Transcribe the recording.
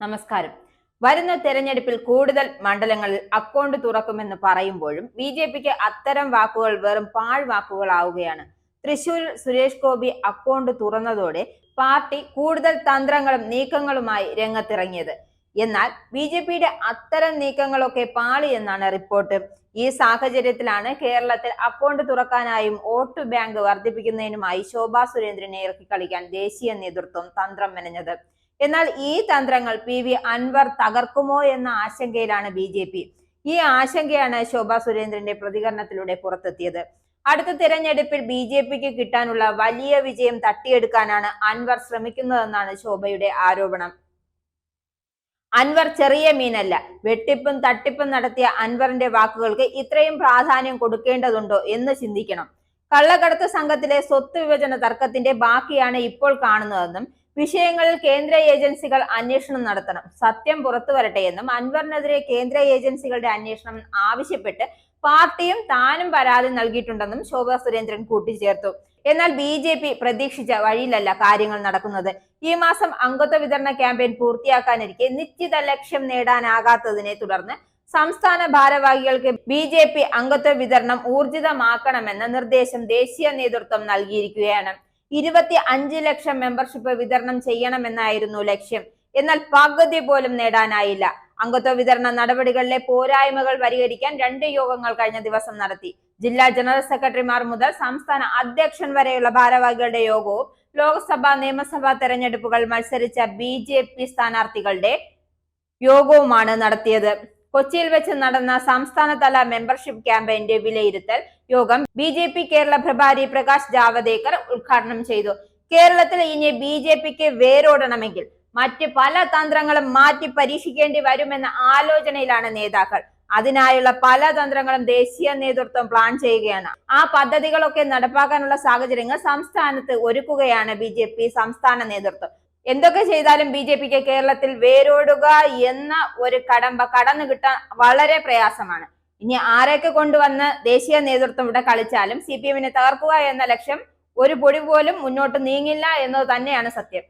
നമസ്കാരം. വരുന്ന തെരഞ്ഞെടുപ്പിൽ കൂടുതൽ മണ്ഡലങ്ങളിൽ അക്കൗണ്ട് തുറക്കുമെന്ന് പറയുമ്പോഴും ബി ജെ പിക്ക് അത്തരം വാക്കുകൾ വെറും പാഴ് വാക്കുകളാവുകയാണ്. തൃശൂർ സുരേഷ് ഗോപി അക്കൗണ്ട് തുറന്നതോടെ പാർട്ടി കൂടുതൽ തന്ത്രങ്ങളും നീക്കങ്ങളുമായി രംഗത്തിറങ്ങിയത്. എന്നാൽ ബി ജെ പിയുടെ അത്തരം നീക്കങ്ങളൊക്കെ പാളി എന്നാണ് റിപ്പോർട്ട്. ഈ സാഹചര്യത്തിലാണ് കേരളത്തിൽ അക്കൗണ്ട് തുറക്കാനായും വോട്ട് ബാങ്ക് വർദ്ധിപ്പിക്കുന്നതിനുമായി ശോഭാ സുരേന്ദ്രനെ ഇറക്കി കളിക്കാൻ ദേശീയ നേതൃത്വം തന്ത്രം മെനഞ്ഞത്. എന്നാൽ ഈ തന്ത്രങ്ങൾ പി വി അൻവർ തകർക്കുമോ എന്ന ആശങ്കയിലാണ് ബി ജെ പി. ഈ ആശങ്കയാണ് ശോഭാ സുരേന്ദ്രന്റെ പ്രതികരണത്തിലൂടെ പുറത്തെത്തിയത്. അടുത്ത തിരഞ്ഞെടുപ്പിൽ ബി ജെ പിക്ക് കിട്ടാനുള്ള വലിയ വിജയം തട്ടിയെടുക്കാനാണ് അൻവർ ശ്രമിക്കുന്നതെന്നാണ് ശോഭയുടെ ആരോപണം. അൻവർ ചെറിയ മീനല്ല വെട്ടിപ്പും തട്ടിപ്പും നടത്തിയ അൻവറിന്റെ വാക്കുകൾക്ക് ഇത്രയും പ്രാധാന്യം കൊടുക്കേണ്ടതുണ്ടോ എന്ന് ചിന്തിക്കണം. കള്ളക്കടത്ത് സംഘത്തിലെ സ്വത്ത് വിഭജന തർക്കത്തിന്റെ ബാക്കിയാണ് ഇപ്പോൾ കാണുന്നതെന്നും വിഷയങ്ങളിൽ കേന്ദ്ര ഏജൻസികൾ അന്വേഷണം നടത്തണം. സത്യം പുറത്തു വരട്ടെ എന്നും അൻവറിനെതിരെ കേന്ദ്ര ഏജൻസികളുടെ അന്വേഷണം ആവശ്യപ്പെട്ട് പാർട്ടിയും താനും പരാതി നൽകിയിട്ടുണ്ടെന്നും ശോഭാ സുരേന്ദ്രൻ കൂട്ടിച്ചേർത്തു. എന്നാൽ ബി ജെ പി പ്രതീക്ഷിച്ച വഴിയിലല്ല കാര്യങ്ങൾ നടക്കുന്നത്. ഈ മാസം അംഗത്വ വിതരണ ക്യാമ്പയിൻ പൂർത്തിയാക്കാനിരിക്കെ നിശ്ചിത ലക്ഷ്യം നേടാനാകാത്തതിനെ തുടർന്ന് സംസ്ഥാന ഭാരവാഹികൾക്ക് ബി ജെ പി അംഗത്വ വിതരണം ഊർജിതമാക്കണമെന്ന നിർദ്ദേശം ദേശീയ നേതൃത്വം നൽകിയിരിക്കുകയാണ്. ഇരുപത്തി അഞ്ച് ലക്ഷം മെമ്പർഷിപ്പ് വിതരണം ചെയ്യണമെന്നായിരുന്നു ലക്ഷ്യം. എന്നാൽ പകുതി പോലും നേടാനായില്ല. അംഗത്വ വിതരണ നടപടികളിലെ പോരായ്മകൾ പരിഹരിക്കാൻ രണ്ട് യോഗങ്ങൾ കഴിഞ്ഞ ദിവസം നടത്തി. ജില്ലാ ജനറൽ സെക്രട്ടറിമാർ മുതൽ സംസ്ഥാന അധ്യക്ഷൻ വരെയുള്ള ഭാരവാഹികളുടെ യോഗവും ലോക്സഭാ നിയമസഭാ തെരഞ്ഞെടുപ്പുകൾ മത്സരിച്ച ബി സ്ഥാനാർത്ഥികളുടെ യോഗവുമാണ് നടത്തിയത്. കൊച്ചിയിൽ വെച്ച് നടന്ന സംസ്ഥാനതല മെമ്പർഷിപ്പ് ക്യാമ്പയിന്റെ വിലയിരുത്തൽ യോഗം ബി ജെ പി കേരള പ്രഭാരി പ്രകാശ് ജാവദേക്കർ ഉദ്ഘാടനം ചെയ്തു. കേരളത്തിൽ ഇനി ബി ജെ പിക്ക് വേരോടണമെങ്കിൽ മറ്റ് പല തന്ത്രങ്ങളും മാറ്റി പരീക്ഷിക്കേണ്ടി വരുമെന്ന ആലോചനയിലാണ് നേതാക്കൾ. അതിനായുള്ള പല തന്ത്രങ്ങളും ദേശീയ നേതൃത്വം പ്ലാൻ ചെയ്യുകയാണ്. ആ പദ്ധതികളൊക്കെ നടപ്പാക്കാനുള്ള സാഹചര്യങ്ങൾ സംസ്ഥാനത്ത് ഒരുക്കുകയാണ് ബി സംസ്ഥാന നേതൃത്വം. എന്തൊക്കെ ചെയ്താലും ബി ജെ പിക്ക് കേരളത്തിൽ വേരോടുക എന്ന ഒരു കടമ്പ കടന്നു കിട്ടാൻ വളരെ പ്രയാസമാണ്. ഇനി ആരൊക്കെ കൊണ്ടുവന്ന് ദേശീയ നേതൃത്വം ഇവിടെ കളിച്ചാലും സി പി എമ്മിനെ തകർക്കുക എന്ന ലക്ഷ്യം ഒരു പൊടി പോലും മുന്നോട്ട് നീങ്ങില്ല എന്നത് തന്നെയാണ് സത്യം.